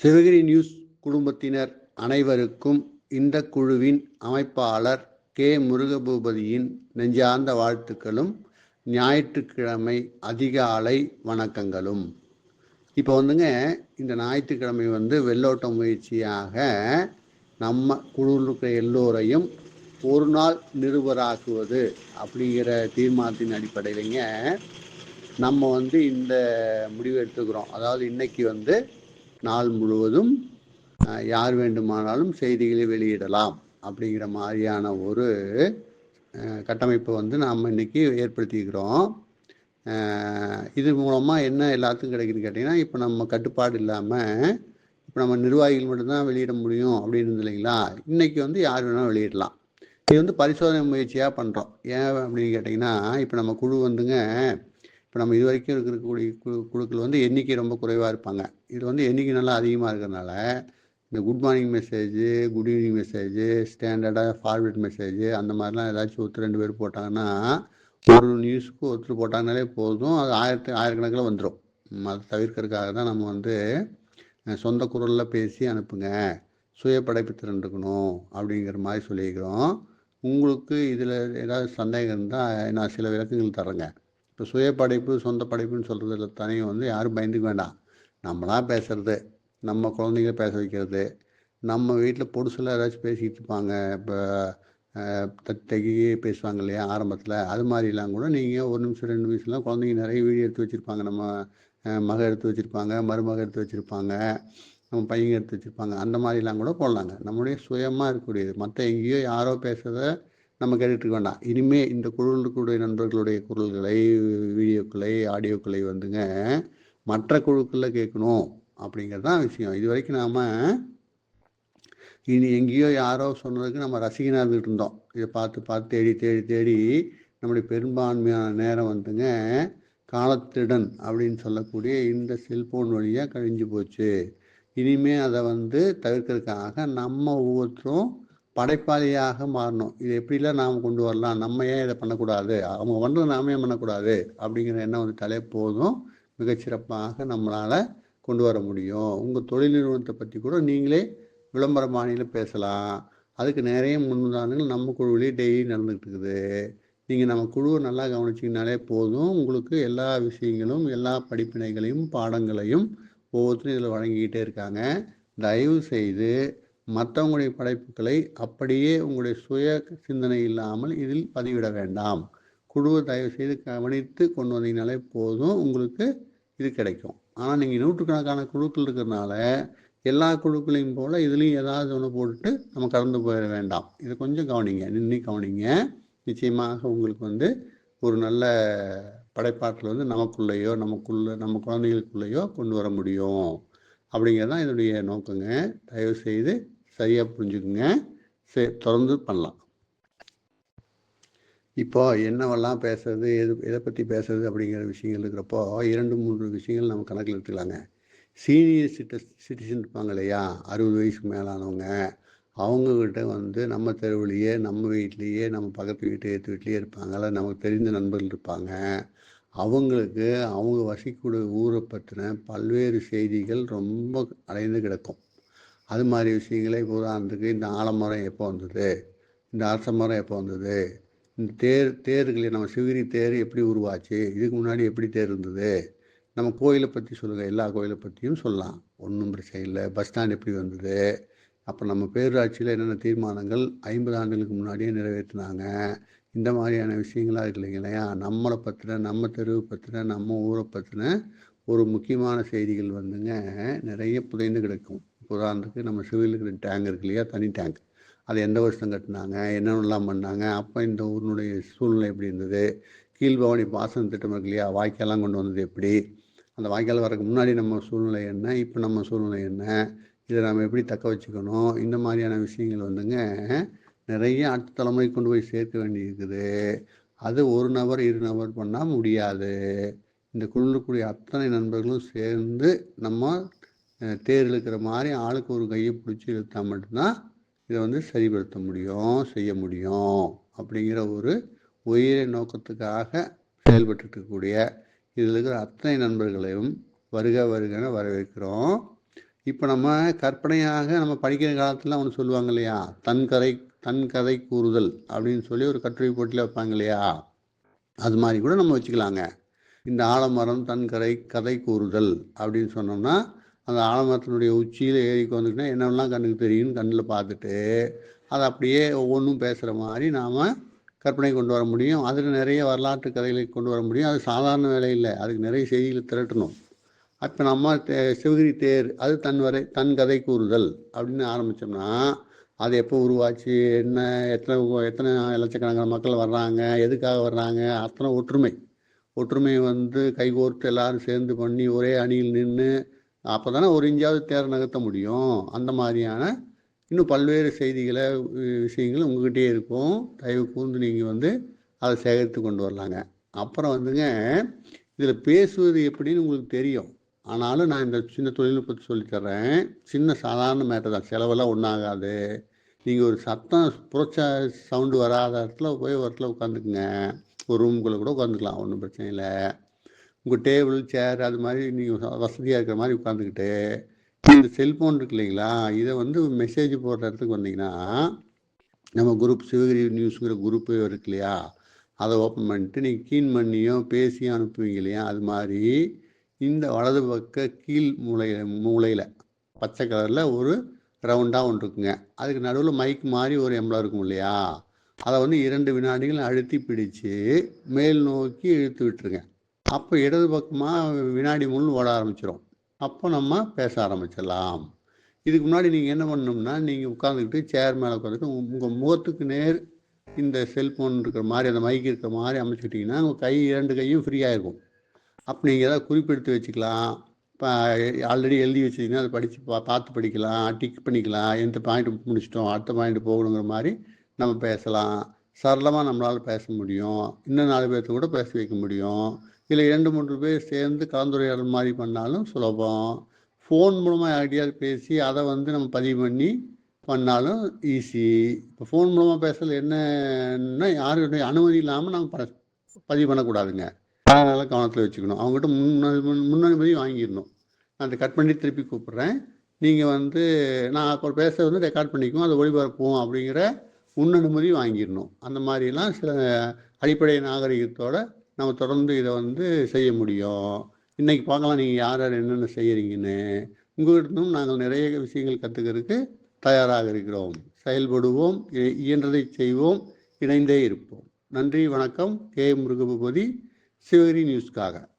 Sivagiri news குடும்பத்தினர் அனைவருக்கும் இந்த குழுவின் அமைப்பாளர் கே. முருகபூபதியின் நெஞ்சார்ந்த வாழ்த்துக்களும் ஞாயிற்றுக்கிழமை அதிகாலை வணக்கங்களும். இப்போ வந்துங்க இந்த ஞாயிற்றுக்கிழமை வந்து வெள்ளோட்ட முயற்சியாக நம்ம குழுவில் இருக்கிற எல்லோரையும் ஒரு நாள் நிருபராக்குவது அப்படிங்கிற தீர்மானத்தின் அடிப்படையிலங்க நம்ம வந்து இந்த முடிவு எடுத்துக்கிறோம். அதாவது இன்னைக்கு வந்து நாள் முழுவதும் யார் வேண்டுமானாலும் செய்திகளை வெளியிடலாம் அப்படிங்கிற மாதிரியான ஒரு கட்டமைப்பை வந்து நாம் இன்னைக்கு ஏற்படுத்திக்கிறோம் இது மூலமாக என்ன எல்லாத்துக்கும் கிடைக்குதுன்னு கேட்டிங்கன்னா இப்போ நம்ம கட்டுப்பாடு இல்லாமல் இப்போ நம்ம நிர்வாகிகள் மட்டும்தான் வெளியிட முடியும் அப்படின்னு இருந்தது இல்லைங்களா? இன்றைக்கி வந்து யார் வேணாலும் வெளியிடலாம். இது வந்து பரிசோதனை முயற்சியாக பண்ணுறோம் ஏன் அப்படின்னு கேட்டிங்கன்னா இப்போ நம்ம குழு வந்துங்க இப்போ நம்ம இது வரைக்கும் இருக்கக்கூடிய குழு குழுக்கள் வந்து எண்ணிக்கை ரொம்ப குறைவாக இருப்பாங்க. இது வந்து எண்ணிக்கை நல்லா அதிகமாக இருக்கிறதுனால இந்த good morning message good evening message ஸ்டாண்டர்டாக ஃபார்வர்ட் மெசேஜ் அந்த மாதிரிலாம் ஏதாச்சும் ஒருத்தர் ரெண்டு பேர் போட்டாங்கன்னா ஒரு நியூஸுக்கு ஒருத்தர் போட்டாங்கனாலே போதும். அது ஆயிரத்து ஆயிரக்கணக்கில் வந்துடும் அதை தவிர்க்கிறதுக்காக தான் நம்ம வந்து சொந்த குரலில் பேசி அனுப்புங்க. சுய படைப்பு திறன் இருக்கணும் அப்படிங்கிற மாதிரி சொல்லியிருக்கிறோம். உங்களுக்கு இதில் ஏதாவது சந்தேகம் இருந்தால் நான் சில விளக்கங்கள் தரேங்க இப்போ சுய படைப்பு சொந்த படைப்புன்னு சொல்கிறதுல தனியும் வந்து யாரும் பயந்துக்க வேண்டாம். நம்மளாக பேசுறது நம்ம குழந்தைங்கள பேச வைக்கிறது நம்ம வீட்டில் பொடுசில் ஏதாச்சும் பேசிக்கிட்டு இருப்பாங்க இப்போ தட்டி பேசுவாங்க இல்லையா ஆரம்பத்தில் அது மாதிரிலாம் கூட நீங்கள் ஒரு நிமிஷம் ரெண்டு நிமிஷம்லாம் குழந்தைங்க நிறைய வீடியோ எடுத்து வச்சுருப்பாங்க. நம்ம மகள் மக எடுத்து வச்சுருப்பாங்க மருமக எடுத்து வச்சுருப்பாங்க நம்ம பையங்க எடுத்து வச்சுருப்பாங்க அந்த மாதிரிலாம் கூட போடலாங்க. நம்முடைய சுயமாக இருக்கக்கூடியது. மற்ற எங்கேயோ யாரோ பேசுகிறத நம்ம கேட்டுட்டு இருக்க வேண்டாம். இனிமேல் இந்த குழுவில் இருக்கக்கூடிய நண்பர்களுடைய குரல்களை வீடியோக்களை ஆடியோக்களை வந்துங்க மற்ற குழுக்களில் கேட்கணும் அப்படிங்கிறது தான் விஷயம். இது வரைக்கும் நாம் இனி எங்கேயோ யாரோ சொன்னதுக்கு நம்ம ரசிகனாக இருந்தோம். இதை பார்த்து பார்த்து தேடி தேடி தேடி நம்முடைய பெரும்பான்மையான நேரம் வந்துங்க காலத்திடன் அப்படின்னு சொல்லக்கூடிய இந்த செல்ஃபோன் வழியாக கழிஞ்சு போச்சு. இனிமே அதை வந்து தவிர்க்கிறதுக்காக நம்ம ஒவ்வொருத்தரும் படைப்பாளியாக மாறணும். இது எப்படிலாம் நாம் கொண்டு வரலாம்? நம்ம ஏன் இதை பண்ணக்கூடாது? அவங்க பண்ணுறது நாம ஏன் பண்ணக்கூடாது? அப்படிங்கிற எண்ணம் வந்து தலை போதும். மிகச்சிறப்பாக நம்மளால் கொண்டு வர முடியும். உங்கள் தொழில் நிறுவனத்தை பற்றி கூட நீங்களே விளம்பர மாநிலம் பேசலாம். அதுக்கு நிறைய முன்னுதாரணங்கள் நம்ம குழுவிலே டெய்லி நடந்துகிட்டு இருக்குது. நீங்கள் நம்ம குழுவை நல்லா கவனிச்சிங்கனாலே போதும். உங்களுக்கு எல்லா விஷயங்களும் எல்லா படிப்பினைகளையும் பாடங்களையும் ஒவ்வொருத்தரும் இதில் வழங்கிக்கிட்டே இருக்காங்க. தயவு செய்து மற்றவங்களுடைய படைப்புகளை அப்படியே உங்களுடைய சுய சிந்தனை இல்லாமல் இதில் பதிவிட வேண்டாம். குழுவை தயவு செய்து கவனித்து கொண்டு வந்தீங்கனாலே போதும். உங்களுக்கு இது கிடைக்கும். ஆனால் நீங்கள் நூற்றுக்கணக்கான குழுக்கள் இருக்கிறதுனால எல்லா குழுக்களையும் போல் இதுலேயும் ஏதாவது ஒன்று போட்டுட்டு நம்ம கடந்து போயிட வேண்டாம். இதை கொஞ்சம் கவனிங்க. நின்று கவனிங்க. நிச்சயமாக உங்களுக்கு வந்து ஒரு நல்ல படைப்பாற்றல் வந்து நமக்குள்ளேயோ நமக்குள்ள நம்ம குழந்தைகளுக்குள்ளேயோ கொண்டு வர முடியும். அப்படிங்கிறது தான் இதனுடைய நோக்கங்க. தயவு செய்து சரியாக புரிஞ்சுக்குங்க. சரி தொடர்ந்து பண்ணலாம். இப்போ என்னவெல்லாம் பேசுறது எது எதை பற்றி பேசுறது அப்படிங்கிற விஷயங்கள் இருக்கிறப்போ இரண்டு மூன்று விஷயங்கள் நம்ம கணக்கில் எடுத்துக்கலாங்க. சீனியர் சிட்ட சிட்டிசன் இருப்பாங்க இல்லையா? அறுபது வயசுக்கு மேலானவங்க அவங்கக்கிட்ட வந்து நம்ம தெருவுலையே நம்ம வீட்லேயே நம்ம பக்கத்து வீட்டு ஏற்று வீட்லேயே இருப்பாங்க. அல்ல நமக்கு தெரிந்த நண்பர்கள் இருப்பாங்க. அவங்களுக்கு அவங்க வசிக்கூடிய ஊரை பற்றின பல்வேறு செய்திகள் ரொம்ப அடைந்து கிடக்கும். அது மாதிரி விஷயங்களே உதாரணத்துக்கு இந்த ஆலமரம் எப்போ வந்தது? இந்த அரச மரம் எப்போ வந்தது? இந்த தேர் தேர்களை நம்ம சிவகிரி தேர் எப்படி உருவாச்சு இதுக்கு முன்னாடி எப்படி தேர் இருந்தது? நம்ம கோயிலை பற்றி சொல்லுங்கள் எல்லா கோயிலை பற்றியும் சொல்லலாம். ஒன்றும் பிரச்சனை இல்லை. பஸ் ஸ்டாண்ட் எப்படி வந்தது? அப்போ நம்ம பேரூராட்சியில் என்னென்ன தீர்மானங்கள் ஐம்பது ஆண்டுகளுக்கு முன்னாடியே நிறைவேற்றினாங்க? இந்த மாதிரியான விஷயங்களாக இருக்கு இல்லையா? நம்மளை பற்றின நம்ம தெருவை பற்றின நம்ம ஊரை பற்றின ஒரு முக்கியமான செய்திகள் வந்துங்க நிறைய புதைந்து கிடக்கும். உதாரணத்துக்கு நம்ம சிவில் இருக்கிற டேங்க் இருக்கு இல்லையா? தனி டேங்க் அதை எந்த வருஷம் கட்டினாங்க என்னென்னலாம் பண்ணாங்க அப்போ இந்த ஊரினுடைய சூழ்நிலை எப்படி இருந்தது கீழ்பவானி பாசன திட்டம் இருக்கு இல்லையா வாய்க்காலாம் கொண்டு வந்தது எப்படி அந்த வாய்க்கால் வரக்கு முன்னாடி நம்ம சூழ்நிலை என்ன இப்போ நம்ம சூழ்நிலை என்ன இதை நம்ம எப்படி தக்க வச்சுக்கணும் இந்த மாதிரியான விஷயங்கள் வந்துங்க நிறைய அடுத்த தலைமுறை கொண்டு போய் சேர்க்க வேண்டியிருக்குது. அது ஒரு நபர் இரு நபர் பண்ணால் முடியாது. இந்த குழுக்கூடிய அத்தனை நண்பர்களும் சேர்ந்து நம்ம தேர் இழுக்கிற மாதிரி ஆளுக்கு ஒரு கையை பிடிச்சி இழுத்தா மட்டும்தான் இதை வந்து சரிப்படுத்த முடியும் செய்ய முடியும் அப்படிங்கிற ஒரு உயிரை நோக்கத்துக்காக செயல்பட்டு இருக்கக்கூடிய இதில் இருக்கிற அத்தனை நண்பர்களையும் வருக வருகன்னு வரவேற்கிறோம். இப்போ நம்ம கற்பனையாக நம்ம படிக்கிற காலத்தில் ஒன்று சொல்லுவாங்க இல்லையா? தன் கதை தன் கதை கூறுதல் அப்படின்னு சொல்லி ஒரு கட்டுரை போட்டியில் வைப்பாங்க இல்லையா? அது மாதிரி கூட நம்ம வச்சுக்கலாங்க. இந்த ஆலமரம் தன் கதை கதை கூறுதல் அப்படின்னு சொன்னோம்னா அந்த ஆலமரத்தினுடைய உச்சியில் ஏறி வந்துக்கிட்டா என்னெல்லாம் கண்ணுக்கு தெரியும்னு கண்ணில் பார்த்துட்டு அதை அப்படியே ஒவ்வொன்றும் பேசுகிற மாதிரி நாம் கற்பனை கொண்டு வர முடியும். அதில் நிறைய வரலாற்று கதைகளை கொண்டு வர முடியும். அது சாதாரண வேலை இல்லை. அதுக்கு நிறைய செய்திகளை திரட்டணும். அப்போ நம்ம தே- சிவகிரி தேர் அது தன் வரை தன் கதை கூறுதல் அப்படின்னு ஆரம்பித்தோம்னா அது எப்போ உருவாச்சு? என்ன எத்தனை எத்தனை லட்சக்கணக்கான மக்கள் வர்றாங்க? எதுக்காக வர்றாங்க? அத்தனை ஒற்றுமை. ஒற்றுமை வந்து கைகோர்த்து எல்லாரும் சேர்ந்து பண்ணி ஒரே அணியில் நின்று அப்போ தானே ஒரு இஞ்சாவது தேர் நகர்த்த முடியும். அந்த மாதிரியான இன்னும் பல்வேறு செய்திகளை விஷயங்கள் உங்ககிட்டயே இருக்கும். தயவு கூர்ந்து நீங்கள் வந்து அதை சேகரித்து கொண்டு வரலாங்க. அப்புறம் வந்துங்க இதில் பேசுவது எப்படின்னு உங்களுக்கு தெரியும். ஆனாலும் நான் இந்த சின்ன தொழில்நுட்பத்தை சொல்லித்தரேன் சின்ன சாதாரண மேட்டர் தான். செலவெல்லாம் ஒன்றாகாது நீங்கள் ஒரு சத்தம் புரட்ச சவுண்டு வராத இடத்துல போய் ஒரு இடத்துல உட்காந்துக்குங்க ஒரு ரூம்குள்ளே கூட உட்காந்துக்கலாம் ஒன்றும் பிரச்சனை இல்லை. உங்கள் டேபிள் சேர் அது மாதிரி நீங்கள் வசதியாக இருக்கிற மாதிரி உட்காந்துக்கிட்டு இந்த செல்ஃபோன் இருக்கு இல்லைங்களா இதை வந்து மெசேஜ் போடுற இடத்துக்கு வந்தீங்கன்னா நம்ம குரூப் சிவகிரி நியூஸுங்கிற குரூப்பு இருக்கு இல்லையா அதை ஓப்பன் பண்ணிட்டு நீங்கள் கீன் பண்ணியும் பேசியும் அனுப்புவீங்க இல்லையா அது மாதிரி இந்த வலது பக்க கீழ் மூளை மூலையில் பச்சை கலரில் ஒரு ரவுண்டாக ஒன்று இருக்குங்க. அதுக்கு நடுவில் மைக் மாதிரி ஒரு எம்பளம் இருக்கும் இல்லையா அதை வந்து இரண்டு வினாடிகள் அழுத்தி பிடிச்சு மேல் நோக்கி இழுத்து விட்டுருங்க. அப்போ இடது பக்கமாக வினாடி முள் ஓட ஆரம்பிச்சிடும் அப்போ நம்ம பேச ஆரம்பிச்சிடலாம். இதுக்கு முன்னாடி நீங்கள் என்ன பண்ணணும்னா நீங்கள் உட்காந்துக்கிட்டு சேர் மேலே உட்காந்துட்டு உங்கள் முகத்துக்கு நேர் இந்த செல்ஃபோன் இருக்கிற மாதிரி அந்த மைக் இருக்கிற மாதிரி அமைச்சுக்கிட்டிங்கன்னா உங்கள் கை இரண்டு கையும் ஃப்ரீயாக இருக்கும். அப்போ நீங்கள் ஏதாவது குறிப்பெடுத்து வச்சுக்கலாம். இப்போ ஆல்ரெடி எழுதி வச்சிங்கன்னா அதை படித்து பா பார்த்து படிக்கலாம். டிக் பண்ணிக்கலாம். எந்த பாயிண்ட் முடிச்சிட்டோம். அடுத்த பாயிண்ட் போகணுங்கிற மாதிரி நம்ம பேசலாம். சரளமாக நம்மளால் பேச முடியும். இன்னும் நாலு பேர்த்து கூட பேச வைக்க முடியும். இல்லை இரண்டு மூன்று பேர் சேர்ந்து கலந்துரையாடல் மாதிரி பண்ணாலும் சுலபம். ஃபோன் மூலமாக யார்கிட்டயாவது பேசி அதை வந்து நம்ம பதிவு பண்ணி பண்ணாலும் ஈஸி இப்போ ஃபோன் மூலமாக பேசுறது என்னன்னா யாருடைய அனுமதி இல்லாமல் நாங்கள் ப பதிவு பண்ணக்கூடாதுங்க. அதனால் கவனத்தில் வச்சுக்கணும். அவங்ககிட்ட முன் முன்னனுமதி வாங்கிடணும். நான் அதை கட் பண்ணி திருப்பி கூப்பிட்றேன். நீங்கள் வந்து நான் அப்போ பேச வந்து ரெக்கார்ட் பண்ணிக்குவோம். அதை ஒளிபரப்புவோம் அப்படிங்கிற முன்னனுமதி வாங்கிடணும். அந்த மாதிரிலாம் சில அடிப்படை நாகரிகத்தோட நம்ம தொடர்ந்து இதை வந்து செய்ய முடியும். இன்னைக்கு பார்க்கலாம் நீங்கள் யார் யார் என்னென்ன செய்கிறீங்கன்னு உங்கள்கிட்டும் நாங்கள் நிறைய விஷயங்கள் கற்றுக்கிறதுக்கு தயாராக இருக்கிறோம். செயல்படுவோம் இ- இயன்றதை செய்வோம் இணைந்தே இருப்போம். நன்றி வணக்கம். கே. முருகபூபதி சிவகிரி நியூஸ்க்காக.